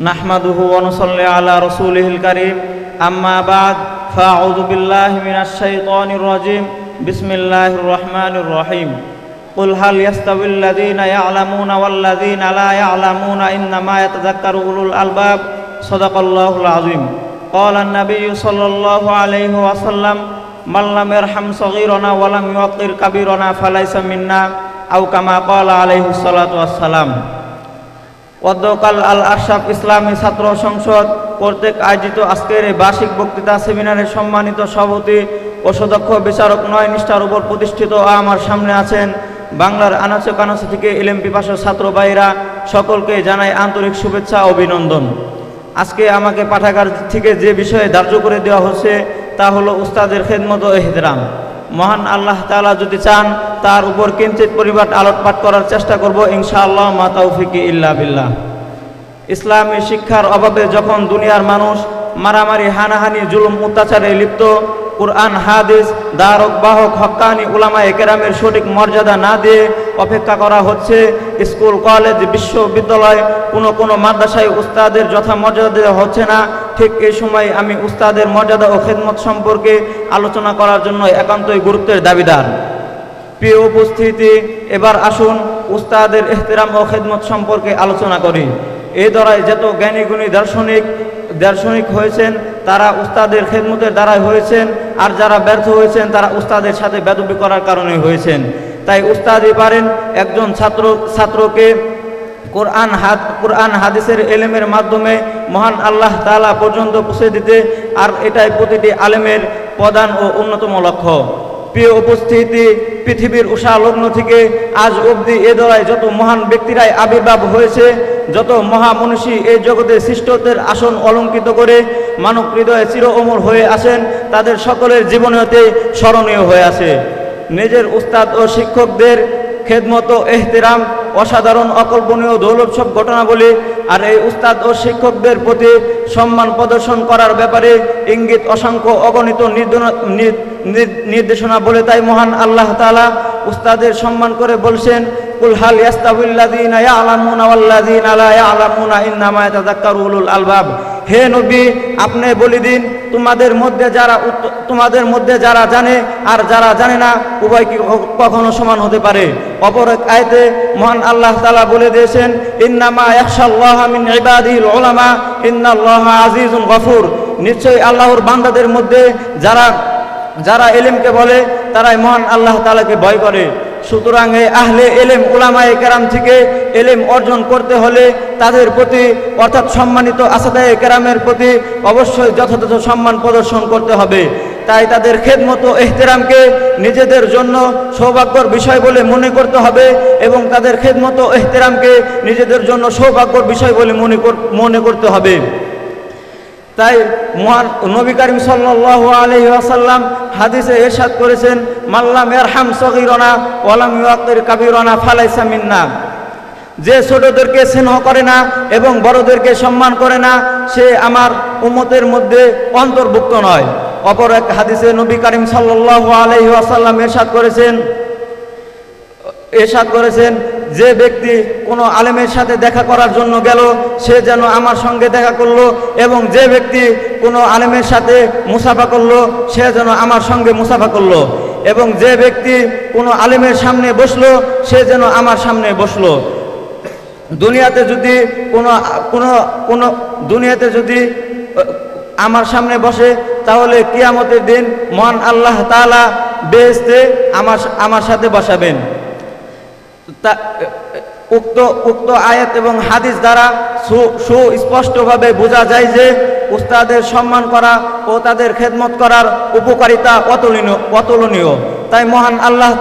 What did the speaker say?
نحمده ونصلي على رسوله الكريم أما بعد فأعوذ بالله من الشيطان الرجيم بسم الله الرحمن الرحيم قل هل يستوي الذين يعلمون والذين لا يعلمون إنما يتذكر أولو الألباب صدق الله العظيم قال النبي صلى الله عليه وسلم من لم يرحم صغيرنا ولم يوقر كبيرنا فليس منا أو كما قال عليه الصلاة والسلام অধ্যকাল আল আশরাফ ইসলামী ছাত্র সংসদ কর্তৃক আয়োজিত আজকের এই বার্ষিক বক্তৃতা সেমিনারের সম্মানিত সভাপতি ও সদক্ষ বিচারক নয় নিষ্ঠার উপর প্রতিষ্ঠিত আমার সামনে আছেন বাংলার আনাচে কানাচে থেকে এলএম পিপাসা ছাত্র ভাইরা সকলকে জানাই আন্তরিক শুভেচ্ছা অভিনন্দন। আজকে আমাকে পাঠাগার থেকে যে বিষয়ে ধার্য করে দেওয়া হচ্ছে তা হলো উস্তাদের খেদমত ও এহতরাম। মহান আল্লাহ তালা যদি চান, তার উপর কিঞ্চিত পরিবার আলোকপাত করার চেষ্টা করব, ইনশাআল্লাহ, মা তৌফিকি ইল্লা বিল্লাহ। ইসলামী শিক্ষার অভাবে যখন দুনিয়ার মানুষ মারামারি, হানাহানি, জুলুম, অত্যাচারে লিপ্ত, কুরআন, হাদিস দারক বাহক হক্কানি উলামা একেরামের সঠিক মর্যাদা না দিয়ে অপেক্ষা করা হচ্ছে। স্কুল, কলেজ, বিশ্ববিদ্যালয়, কোনো কোনো মাদ্রাসায় উস্তাদের যথা মর্যাদা দেওয়া হচ্ছে না। ঠিক এই সময় আমি উস্তাদের মর্যাদা ও খেদমত সম্পর্কে আলোচনা করার জন্য একান্তই গুরুত্বের দাবিদার। প্রিয় উপস্থিতি, এবার আসুন উস্তাদের এহতেরাম ও খেদমত সম্পর্কে আলোচনা করি। এই দ্বারাই যত জ্ঞানী, গুণী, দার্শনিক দার্শনিক হয়েছেন, তারা উস্তাদের খেদমতের দ্বারাই হয়েছেন, আর যারা ব্যর্থ হয়েছেন, তারা উস্তাদের সাথে বেদবি করার কারণে হয়েছেন। তাই উস্তাদই পারেন একজন ছাত্র, ছাত্রকে কোরআন হাদ কোরআন হাদিসের এলেমের মাধ্যমে মহান আল্লাহ তাআলা পর্যন্ত পৌঁছে দিতে। আর এটাই প্রতিটি আলেমের প্রধান ও অন্যতম লক্ষ্য। প্রিয় উপস্থিতি, পৃথিবীর উষা লগ্ন থেকে আজ অবধি এ দলায় যত মহান ব্যক্তিরাই আবির্ভাব হয়েছে, যত মহামনীষী এই জগতে সৃষ্টত্বের আসন অলঙ্কৃত করে মানব হৃদয়ে চির অমর হয়ে আসেন তাদের সকলের জীবনেতে স্মরণীয় হয়ে আছে। নিজের উস্তাদ ও শিক্ষকদের খেদমত এহতেরাম, অসাধারণ অকল্পনীয় দৌলোৎসব ঘটনাবলী আর এই উস্তাদ ও শিক্ষকদের প্রতি সম্মান প্রদর্শন করার ব্যাপারে ইঙ্গিত অসংখ্য অগণিত নির্দেশনা বলে তাই মহান আল্লাহ তাআলা উস্তাদের সম্মান করে বলছেন, কুল হাল ইয়াস্তাবিল্লাযীনা ইয়ালামুনা ওয়াল্লাযীনা লা ইয়ালামুনা ইন্নামা ইয়াতাযাক্কারু উলুল আলবাব। হে নবী, আপনি বলি দিন, তোমাদের মধ্যে যারা তোমাদের মধ্যে যারা জানে আর যারা জানে না, উভয় কি কখনো সমান হতে পারে? অপর এক আয়তে মহান আল্লাহ তাআলা বলে দিয়েছেন, ইন্নামা ইয়াখশাল্লাহ মিন ইবাদিল উলামা, ইন্নাল্লাহা আজিজুন গফুর। নিশ্চয়ই আল্লাহর বান্দাদের মধ্যে যারা যারা এলেমকে বলে, তারাই মহান আল্লাহ তাআলাকে ভয় করে। সুতরাং এই আহলে এলেম, উলামায়ে কেরাম থেকে এলেম অর্জন করতে হলে তাদের প্রতি, অর্থাৎ সম্মানিত আসাদায়ে কেরামের প্রতি অবশ্যই যথাযথ সম্মান প্রদর্শন করতে হবে। তাই তাদের খেদমত এহতেরামকে নিজেদের জন্য সৌভাগ্যর বিষয় বলে মনে করতে হবে এবং তাদের খেদমত এহতেরামকে নিজেদের জন্য সৌভাগ্যর বিষয় বলে মনে মনে করতে হবে। তাই মহান নবী করিম সাল্লাল্লাহু আলাইহি ওয়াসাল্লাম হাদিসে এরশাদ করেছেন মাল্লাম ইয়ারহাম সগীরনা ওয়ালাম ইউয়াক্কির কাবীরনা ফালাইসা মিন্না। যে ছোটদেরকে স্নেহ করে না এবং বড়দেরকে সম্মান করে না, সে আমার উম্মতের মধ্যে অন্তর্ভুক্ত নয়। অপর এক হাদিসে নবী করিম সাল্লাল্লাহু আলাইহি ওয়াসাল্লাম এরশাদ করেছেন এরশাদ করেছেন যে ব্যক্তি কোনো আলেমের সাথে দেখা করার জন্য গেল, সে যেন আমার সঙ্গে দেখা করল এবং যে ব্যক্তি কোনো আলেমের সাথে মুসাফা করল, সে যেন আমার সঙ্গে মুসাফা করল এবং যে ব্যক্তি কোনো আলেমের সামনে বসল, সে যেন আমার সামনে বসল। দুনিয়াতে যদি কোনো কোনো কোনো, দুনিয়াতে যদি আমার সামনে বসে, তাহলে কিয়ামতের দিন মহান আল্লাহ তাআলা বেহেশতে আমার আমার সাথে বসাবেন। উক্ত উক্ত আয়াত এবং হাদিস দ্বারা সু- সুস্পষ্টভাবে বোঝা যায় যে উস্তাদের সম্মান করা ও তাদের খেদমত করার উপকারিতা অতুলনীয় অতুলনীয়। তাই মহান আল্লাহ